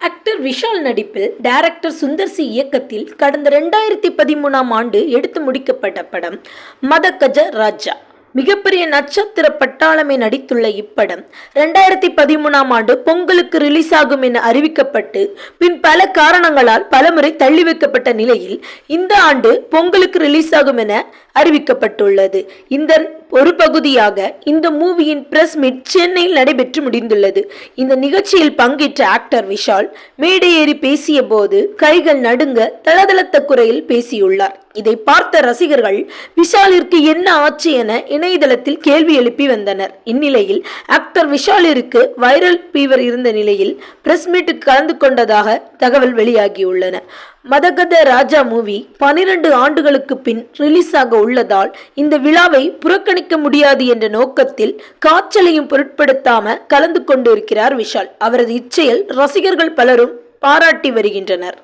Actor Vishal நடிப்பில் director Sundar C இயக்கத்தில் கடந்த ரெண்டாயிரத்தி பதிமூணாம் ஆண்டு எடுத்து முடிக்கப்பட்ட படம் மதகஜ ராஜா. மிகப்பெரிய நட்சத்திர பட்டாளமே நடித்துள்ள இப்படம் ரெண்டாயிரத்தி பதிமூணாம் ஆண்டு பொங்கலுக்கு ரிலீஸ் ஆகும் என அறிவிக்கப்பட்டு பின் பல காரணங்களால் பலமுறை தள்ளி வைக்கப்பட்ட நிலையில் இந்த ஆண்டு பொங்கலுக்கு ரிலீஸ் ஆகும் என அறிவிக்கப்பட்டுள்ளது. இந்த ஒரு பகுதியாக இந்த மூவியின் பிரஸ் மீட் சென்னையில் நடைபெற்று முடிந்துள்ளது. இந்த நிகழ்ச்சியில் பங்கேற்ற ஆக்டர் விஷால் மேடையேறி பேசிய போது கைகள் நடுங்க தளதளத்த குறையில் பேசியுள்ளார். இதை பார்த்த ரசிகர்கள் விஷாலிற்கு என்ன ஆச்சு என இணையதளத்தில் கேள்வி எழுப்பி வந்தனர். இந்நிலையில் ஆக்டர் விஷாலிற்கு வைரல் ஃபீவர் இருந்த நிலையில் பிரஸ் மீட்டுக்கு கலந்து கொண்டதாக தகவல் வெளியாகியுள்ளன. மதகத ராஜா மூவி பனிரெண்டு ஆண்டுகளுக்கு பின் ரிலீஸ் ஆக உள்ளதால் இந்த விழாவை புறக்கணிக்க முடியாது என்ற நோக்கத்தில் காய்ச்சலையும் பொருட்படுத்தாம கலந்து கொண்டிருக்கிறார் விஷால். அவரது இச்செயல் ரசிகர்கள் பலரும் பாராட்டி வருகின்றனர்.